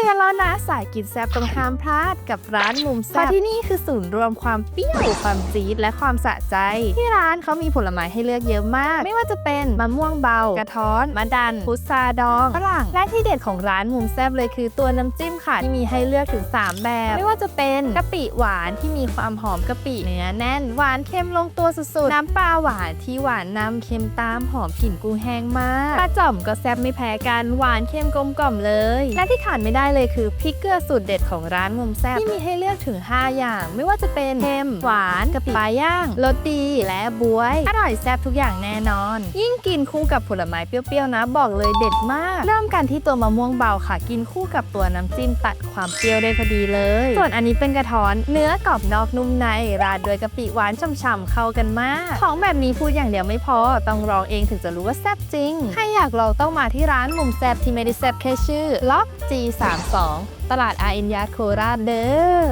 ตือนแล้วนะสายกินแซ่บต้องห้ามพลาดกับร้านมุมแซ่บเพราะที่นี่คือศูนย์รวมความเปรี้ยวความจี๊ดและความสะใจ ที่ร้านเขามีผลไม้ให้เลือกเยอะมาก ไม่ว่าจะเป็นมะม่วงเบา กระท้อนมะดัน พุทราดองฝรั่งและที่เด็ดของร้านมุมแซ่บเลยคือตัวน้ำจิ้มค่ะที่มีให้เลือกถึง 3 แบบ ไม่ว่าจะเป็นกะปิหวานที่มีความหอมกะปิเนื้อแน่น หวานเค็มลงตัวสุดๆน้ำปลาหวานที่หวานนำเค็มตามหอมกลิ่นกุ้งแห้งมากปลาจ่อมก็แซ่บไม่แพ้กันหวานเค็มกลมกล่อมเลย และที่ขาดไม่ได้เลยคือพริกเกลือสูตรเด็ดของร้านมุมแซ่บที่มีให้เลือกถึง 5 อย่าง ไม่ว่าจะเป็นเค็มหวานกะปิปลาย่างรสดีและบวย อร่อยแซ่บทุกอย่างแน่นอน ยิ่งกินคู่กับผลไม้เปรี้ยวๆนะ บอกเลยเด็ดมาก เริ่มกันที่ตัวมะม่วงเบาค่ะ กินคู่กับตัวน้ำจิ้มตัดความเปรี้ยวได้พอดีเลย ส่วนอันนี้เป็นกระท้อน เนื้อกรอบนอกนุ่มใน ราดด้วยกะปิหวานฉ่ำๆเข้ากันมาก ของแบบนี้พูดอย่างเดียวไม่พอ ต้องลองเองถึงจะรู้ว่าแซ่บจริง ใครอยากลองต้องมาที่ร้านมุมแซ่บที่ไม่ได้แซ่บแค่ชื่อล็อก32 ตลาดอาเอ็นยาโคราชเด้อ